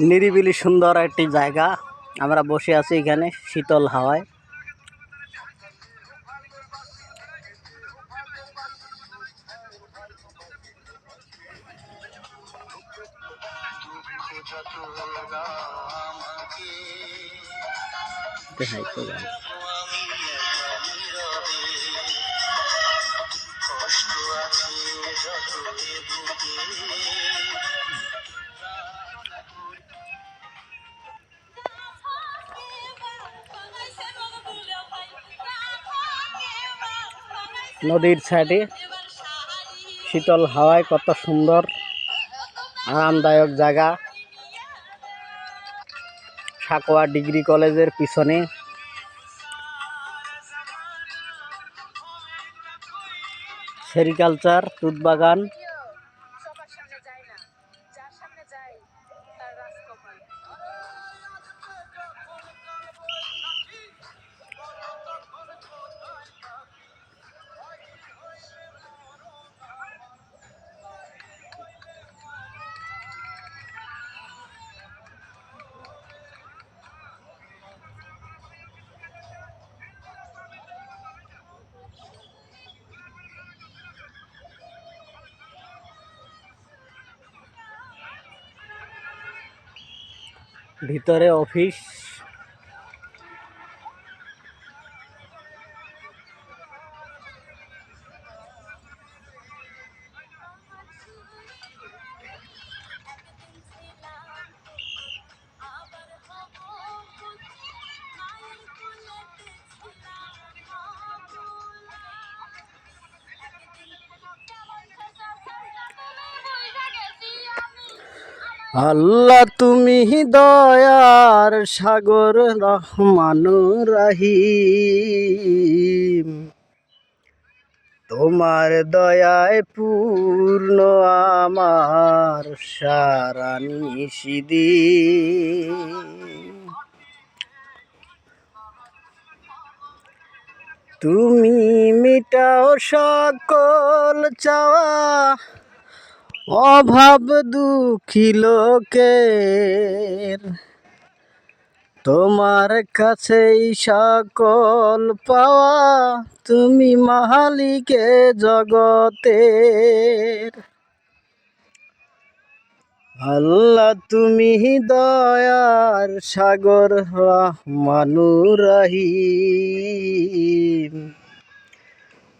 নিরিবিলি সুন্দর একটি জায়গা আমরা বসে আছি এখানে শীতল হাওয়ায়। কষ্ট আছে যত নদীর সাইডে শীতল হাওয়ায় কত সুন্দর, আরামদায়ক জায়গা। সাকোয়া ডিগ্রি কলেজের পিছনে। সেরিকালচার তুত বাগান। ভিতরে অফিস আল্লাহ তুমি দয়ার সাগর রহমান রাহিম। তোমার দয়ায় পূর্ণ আমার সারা নিষিদি তুমি মিটাও সকল চাওয়া অভাব দুঃখী লোকের। তোমার কাছেই সকল পাওয়া, তুমি মালিকে জগতের। আল্লাহ তুমি দয়ার সাগর রহমানুরাহিম